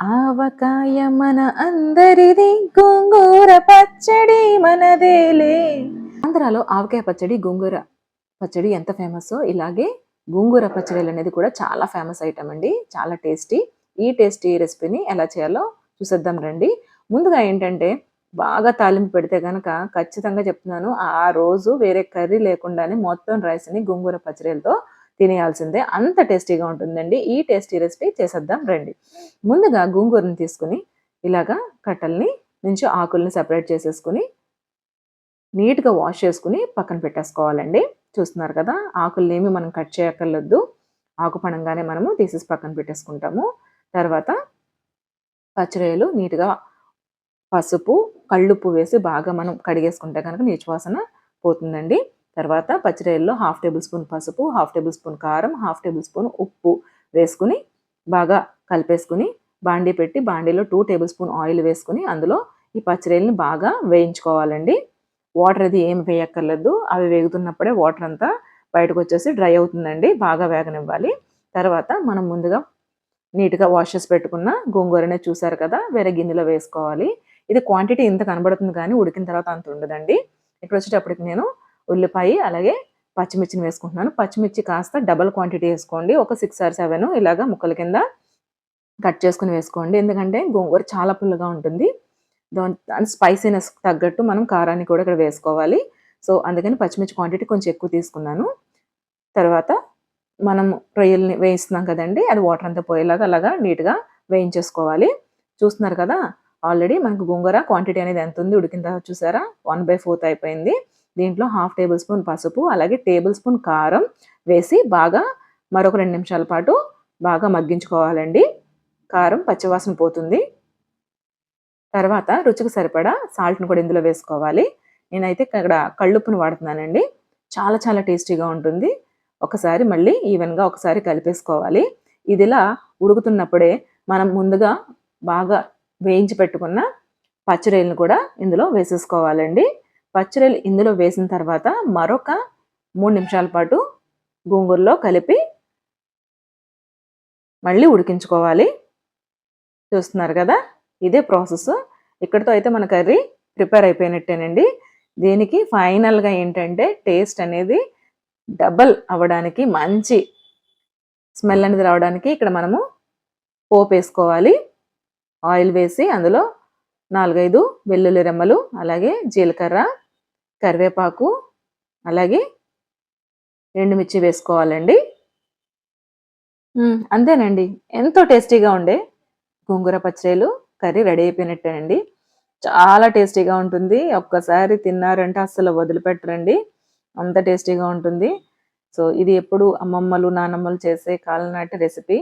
ఆవకాయ మన అందరిది గోంగూర పచ్చడి మనదేలే. ఆంధ్రాలో ఆవకాయ పచ్చడి గోంగూర పచ్చడి ఎంత ఫేమస్ ఇలాగే గోంగూర పచ్చడిలు అనేది కూడా చాలా ఫేమస్ ఐటమ్ అండి చాలా టేస్టీ. ఈ టేస్టీ రెసిపీని ఎలా చేయాలో చూసేద్దాం రండి. ముందుగా ఏంటంటే బాగా తాలింపు పెడితే కనుక ఖచ్చితంగా చెప్తున్నాను ఆ రోజు వేరే కర్రీ లేకుండానే మొత్తం రైస్ని గోంగూర పచ్చడిలతో తినేయాల్సిందే. అంత టేస్టీగా ఉంటుందండి. ఈ టేస్టీ రెసిపీ చేసేద్దాం రండి. ముందుగా గోంగూరని తీసుకుని ఇలాగా కట్టల్ని నుంచి ఆకుల్ని సెపరేట్ చేసేసుకుని నీట్గా వాష్ చేసుకుని పక్కన పెట్టేసుకోవాలండి. చూస్తున్నారు కదా ఆకుల్ని ఏమి మనం కట్ చేయక్కర్లేదు. ఆకుపణంగానే మనము తీసేసి పక్కన పెట్టేసుకుంటాము. తర్వాత పచ్చిరొయ్యలు నీట్గా పసుపు కళ్ళుప్పు వేసి బాగా మనం కడిగేసుకుంటే కనుక నీచువాసన పోతుందండి. తర్వాత పచ్చిరొయ్యల్లో హాఫ్ టేబుల్ స్పూన్ పసుపు హాఫ్ టేబుల్ స్పూన్ కారం హాఫ్ టేబుల్ స్పూన్ ఉప్పు వేసుకుని బాగా కలిపేసుకుని బాండీ పెట్టి బాండీలో టూ టేబుల్ స్పూన్ ఆయిల్ వేసుకుని అందులో ఈ పచ్చిరొయ్యల్ని బాగా వేయించుకోవాలండి. వాటర్ అది ఏం వేయక్కర్లేదు. అవి వేగుతున్నప్పుడే వాటర్ అంతా బయటకు వచ్చేసి డ్రై అవుతుందండి. బాగా వేగనివ్వాలి. తర్వాత మనం ముందుగా నీట్గా వాష్ చేసి పెట్టుకున్న గోంగూరనే చూసారు కదా వేరే గిన్నెలో వేసుకోవాలి. ఇది క్వాంటిటీ ఇంత కనబడుతుంది కానీ ఉడికిన తర్వాత అంత ఉండదండి. ఇక్కడ వచ్చేటప్పటికి నేను ఉల్లిపాయ అలాగే పచ్చిమిర్చిని వేసుకుంటున్నాను. పచ్చిమిర్చి కాస్త డబల్ క్వాంటిటీ వేసుకోండి. ఒక సిక్స్ ఆర్ సెవెన్ ఇలాగా ముక్కల కింద కట్ చేసుకుని వేసుకోండి. ఎందుకంటే గోంగూర చాలా పుల్లగా ఉంటుంది. దాని స్పైసీనెస్ తగ్గట్టు మనం కారాన్ని కూడా ఇక్కడ వేసుకోవాలి. సో అందుకని పచ్చిమిర్చి క్వాంటిటీ కొంచెం ఎక్కువ తీసుకున్నాను. తర్వాత మనం రొయ్యల్ని వేయిస్తున్నాం కదండి అది వాటర్ అంతా పోయేలాగా అలాగా నీట్గా వేయించేసుకోవాలి. చూస్తున్నారు కదా ఆల్రెడీ మనకు గోంగూర క్వాంటిటీ అనేది ఎంత ఉంది ఉడికిన తర్వాత చూసారా? వన్ బై ఫోర్త్ అయిపోయింది. దీంట్లో హాఫ్ టేబుల్ స్పూన్ పసుపు అలాగే టేబుల్ స్పూన్ కారం వేసి బాగా మరొక రెండు నిమిషాల పాటు బాగా మగ్గించుకోవాలండి. కారం పచ్చివాసన పోతుంది. తర్వాత రుచికి సరిపడా సాల్ట్ని కూడా ఇందులో వేసుకోవాలి. నేనైతే ఇక్కడ కళ్ళుప్పును వాడుతున్నానండి. చాలా చాలా టేస్టీగా ఉంటుంది. ఒకసారి మళ్ళీ ఈవెన్గా ఒకసారి కలిపేసుకోవాలి. ఇదిలా ఉడుకుతున్నప్పుడే మనం ముందుగా బాగా వేయించి పెట్టుకున్న పచ్చిరేలను కూడా ఇందులో వేసేసుకోవాలండి. పచ్చిరొయ్యలు ఇందులో వేసిన తర్వాత మరొక మూడు నిమిషాల పాటు గోంగూరలో కలిపి మళ్ళీ ఉడికించుకోవాలి. చూస్తున్నారు కదా? ఇదే ప్రాసెస్. ఇక్కడితో అయితే మన కర్రీ ప్రిపేర్ అయిపోయినట్టేనండి. దీనికి ఫైనల్గా ఏంటంటే టేస్ట్ అనేది డబల్ అవ్వడానికి మంచి స్మెల్ అనేది రావడానికి ఇక్కడ మనము పోపు వేసుకోవాలి. ఆయిల్ వేసి అందులో నాలుగైదు వెల్లుల్లి రెమ్మలు అలాగే జీలకర్ర కరివేపాకు అలాగే ఎండుమిర్చి వేసుకోవాలండి. అంతేనండి. ఎంతో టేస్టీగా ఉండే గోంగూర పచ్చడిలు కర్రీ రెడీ అయిపోయినట్టేనండి. చాలా టేస్టీగా ఉంటుంది. ఒక్కసారి తిన్నారంటే అస్సలు వదిలిపెట్టరండి. అంత టేస్టీగా ఉంటుంది. సో ఇది ఎప్పుడు అమ్మమ్మలు నానమ్మలు చేసే కాలనాటి రెసిపీ.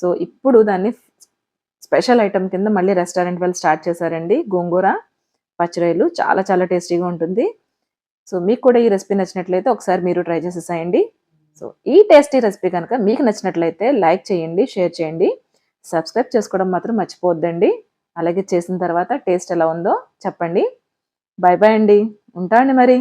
సో ఇప్పుడు దాన్ని స్పెషల్ ఐటమ్ కింద మళ్ళీ రెస్టారెంట్ వాళ్ళు స్టార్ట్ చేశారండి. గోంగూర పచ్చిరాయలు చాలా చాలా టేస్టీగా ఉంటుంది. సో మీకు కూడా ఈ రెసిపీ నచ్చినట్లయితే ఒకసారి మీరు ట్రై చేసేసాయండి సో ఈ టేస్టీ రెసిపీ కనుక మీకు నచ్చినట్లయితే లైక్ చేయండి షేర్ చేయండి. సబ్స్క్రైబ్ చేసుకోవడం మాత్రం మర్చిపోవద్దండి. అలాగే చేసిన తర్వాత టేస్ట్ ఎలా ఉందో చెప్పండి. బాయ్ బాయ్ అండి. ఉంటా అండి మరి.